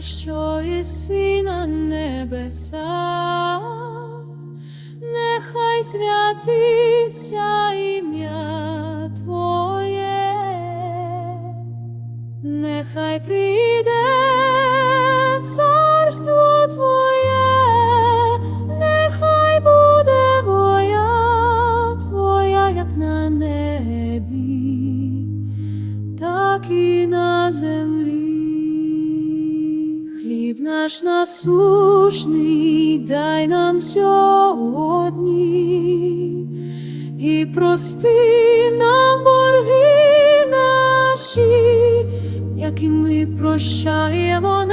Що єси на небесах, нехай святиться прийде царство Твоє, нехай буде воля Твоя, як на небі, так і на землі. Хліб наш насущний дай нам сьогодні і прости нам борги наші, які ми прощаємо